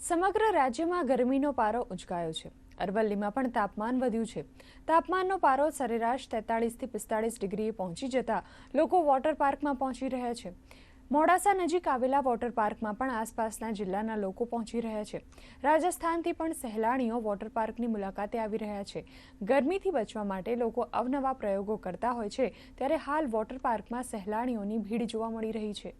સમગ્ર રાજ્યમાં ગરમીનો પારો ઉંચકાયો છે. અરવલ્લીમાં પણ તાપમાન વધ્યું છે. તાપમાનનો પારો સરેરાશ તેતાળીસથી પિસ્તાળીસ ડિગ્રીએ પહોંચી જતા લોકો વોટર પાર્કમાં પહોંચી રહ્યા છે. મોડાસા નજીક આવેલા વોટર પાર્કમાં પણ આસપાસના જિલ્લાના લોકો પહોંચી રહ્યા છે. રાજસ્થાનથી પણ સહેલાણીઓ વોટર પાર્કની મુલાકાતે આવી રહ્યા છે. ગરમીથી બચવા માટે લોકો અવનવા પ્રયોગો કરતા હોય છે, ત્યારે હાલ વોટર પાર્કમાં સહેલાણીઓની ભીડ જોવા મળી રહી છે.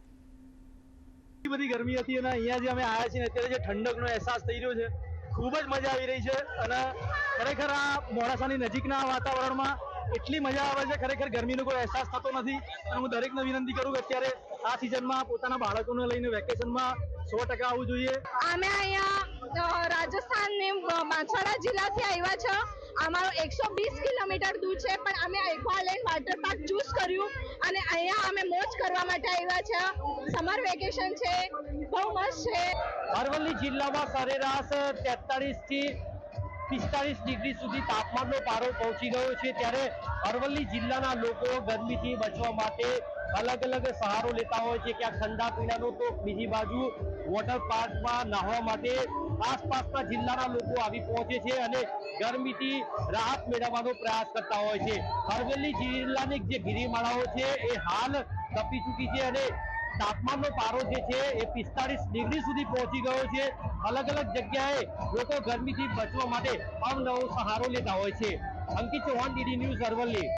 એટલી બધી ગરમી હતી અને અહીંયા જે અમે આવ્યા છીએ અત્યારે જે ઠંડકનો અહેસાસ થઈ રહ્યો છે, ખૂબ જ મજા આવી રહી છે અને ખરેખર આ મોડાસાની નજીકના વાતાવરણમાં એટલી મજા આવે છે, ખરેખર ગરમીનો કોઈ અહેસાસ થતો નથી. અને હું દરેકને વિનંતી કરું કે અત્યારે આ સિઝનમાં પોતાના બાળકોને લઈને વેકેશનમાં સો ટકા આવવું જોઈએ. અમે અહીંયા રાજસ્થાનની માછવાડા જિલ્લાથી આવ્યા છે. અમારો એકસો વીસ કિલોમીટર દૂર છે, પણ અમે એક્વાલેન્ડ વોટર પાર્ક ચૂઝ કર્યું. અને અહીંયા મોજ કરવા માટે આવ્યા છે. સમર વેકેશન છે. બહુ મસ્ત છે. અરવલ્લી જિલ્લામાં સરેરાશ તેતાળીસથી પિસ્તાળીસ ડિગ્રી સુધી તાપમાનનો પારો પહોંચી ગયો છે. ત્યારે અરવલ્લી જિલ્લાના લોકો ગરમીથી બચવા માટે અલગ અલગ સહારો લેતા હોય છે. ક્યાંક ઠંડા પીણાનો તો બીજી બાજુ વોટર પાર્કમાં નાહવા માટે આસપાસના જિલ્લાના લોકો આવી પહોંચે છે અને ગરમીથી રાહત મેળવવાનો પ્રયાસ કરતા હોય છે. અરવલ્લી જિલ્લાની જે ગિરિમાળાઓ છે, એ હાલ તપી ચૂકી છે અને તાપમાનનો પારો જે છે એ પિસ્તાળીસ ડિગ્રી સુધી પહોંચી ગયો છે. અલગ અલગ જગ્યાએ લોકો ગરમીથી બચવા માટે અવનવો સહારો લેતા હોય છે. Ankit Chauhan DD news Aravalli.